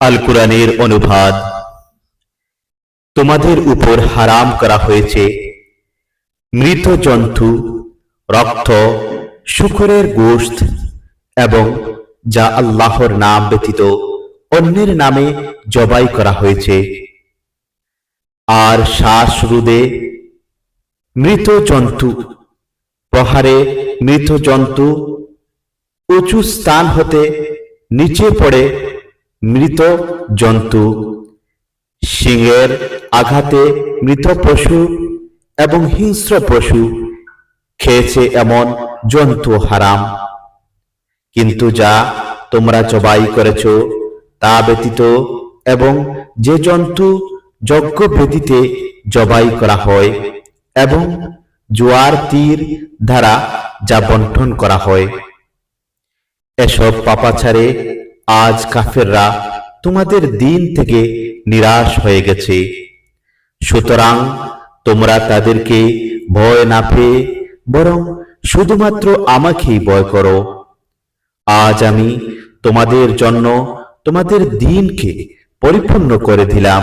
আল কোরআনের অনুবাদ। তোমাদের উপর হারাম করা হয়েছে। মৃত জন্তু, রক্ত, শুকরের গোশত এবং যা আল্লাহর নাম ব্যতীত অন্যের নামে জবাই করা হয়েছে। আর শ্বাস রুদে মৃত জন্তু, প্রহারে মৃত জন্তু উঁচু স্থান হতে নিচে পড়ে মৃত জন্তু, সিংহের আঘাতে মৃত পশু এবং হিংস্র পশু খেয়েছে এমন জন্তু হারাম। কিন্তু যা তোমরা জবাই করেছ তা ব্যতীত এবং যে জন্তু যজ্ঞ বেদিতে জবাই করা হয় এবং জোয়ার তীর দ্বারা যা বন্টন করা হয়, এসব পাপাচারে আজ কাফেররা তোমাদের দিন থেকে নিরাশ হয়ে গেছে। সুতরাং তোমরা তাদেরকে ভয় না পেয়ে বরং শুধুমাত্র আমাকেই ভয় করো। আজ আমি তোমাদের জন্য তোমাদের দিনকে পরিপূর্ণ করে দিলাম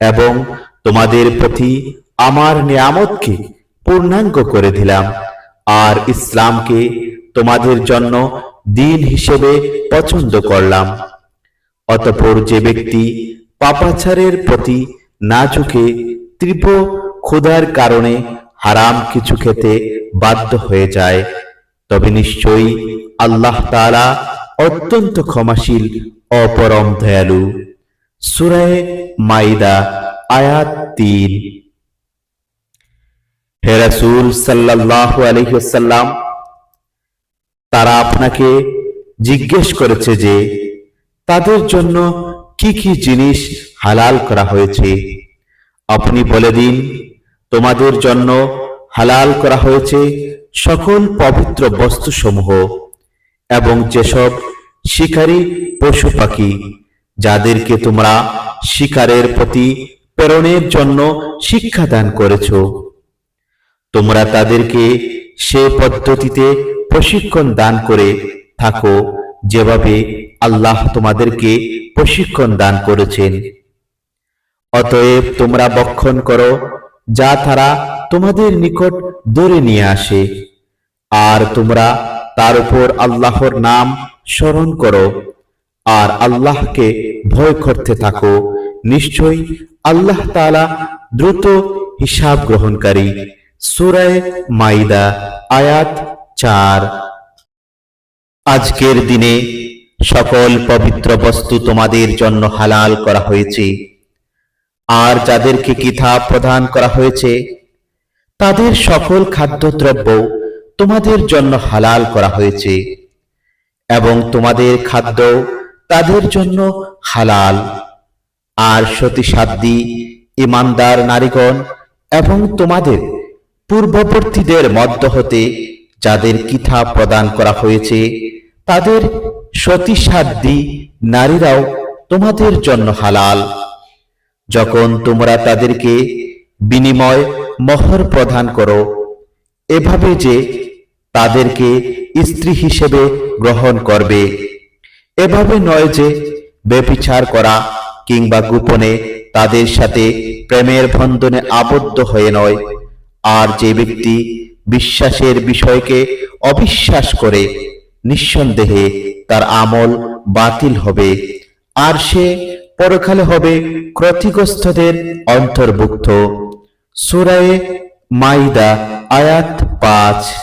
এবং তোমাদের প্রতি আমার নিয়ামতকে পূর্ণাঙ্গ করে দিলাম। আর ইসলামকে তোমাদের জন্য দিন হিসেবে পছন্দ করলাম। অতপর যে ব্যক্তি পাপাচারের প্রতি না ঝুঁকে তীব্র ক্ষুধার কারণে হারাম কিছু খেতে বাধ্য হয়ে যায়, তবে নিশ্চয়ই আল্লাহ তাআলা অত্যন্ত ক্ষমাশীল, অপরম দয়ালু। সুরায় মাইদা, আয়াত তিন। হে রাসূল সাল্লাল্লাহু আলাইহি ওয়াসাল্লাম তারা আপনাকে জিজ্ঞেস করেছে যে, তাদের জন্য কি কি জিনিস হালাল করা হয়েছে? আপনি বলে দিন, তোমাদের জন্য হালাল করা হয়েছে সকল পবিত্র বস্তুসমূহ এবং যেসব শিকারী পশু পাখি, যাদেরকে তোমরা শিকারের প্রতি প্রেরণের জন্য শিক্ষাদান করেছ। তোমরা তাদেরকে সে পদ্ধতিতে প্রশিক্ষণ দান করে থাকো। যেভাবে আল্লাহ তোমাদেরকে প্রশিক্ষণ দান করেছেন। অতএব তোমরা বক্ষণ করো, যা তারা তোমাদের নিকট ধরে নিয়ে আসে। আর তোমরা তার উপর আল্লাহর নাম স্মরণ করো। আর আল্লাহকে ভয় করতে থাকো। নিশ্চয়ই আল্লাহ তাআলা দ্রুত হিসাব গ্রহণকারী। সুরায় মাইদা, আয়াত চার। আজকের দিনে সকল পবিত্র বস্তু তোমাদের জন্য হালাল করা হয়েছে। আর যাদেরকে কিতাব প্রদান করা হয়েছে, তাদের সকল খাদ্যদ্রব্য তোমাদের জন্য হালাল করা হয়েছে এবং তোমাদের খাদ্য তাদের জন্য হালাল। আর সতীসাধ্যী, ইমানদার নারীগণ এবং তোমাদের পূর্ববর্তীদের মধ্য হতে যাদের কিতাব প্রদান করা হয়েছে, তাদের সতীসাধ্যী নারীরাও তোমাদের জন্য হালাল। যখন তোমরা তাদেরকে বিনিময় মহর প্রদান করো, এভাবে যে তাদেরকে স্ত্রী হিসেবে গ্রহণ করবে, এভাবে নয় যে বেবিচার করা কিংবা গোপনে তাদের সাথে প্রেমের বন্ধনে আবদ্ধ হয়ে নয়। আর যে ব্যক্তি বিশ্বাসের বিষয়কে অবিশ্বাস করে নিঃসন্দেহে তার আমল বাতিল হবে। আর সে পরকালে হবে ক্ষতিগ্রস্তদের অন্তর্ভুক্ত। সুরায়ে মাইদা, আয়াত পাঁচ।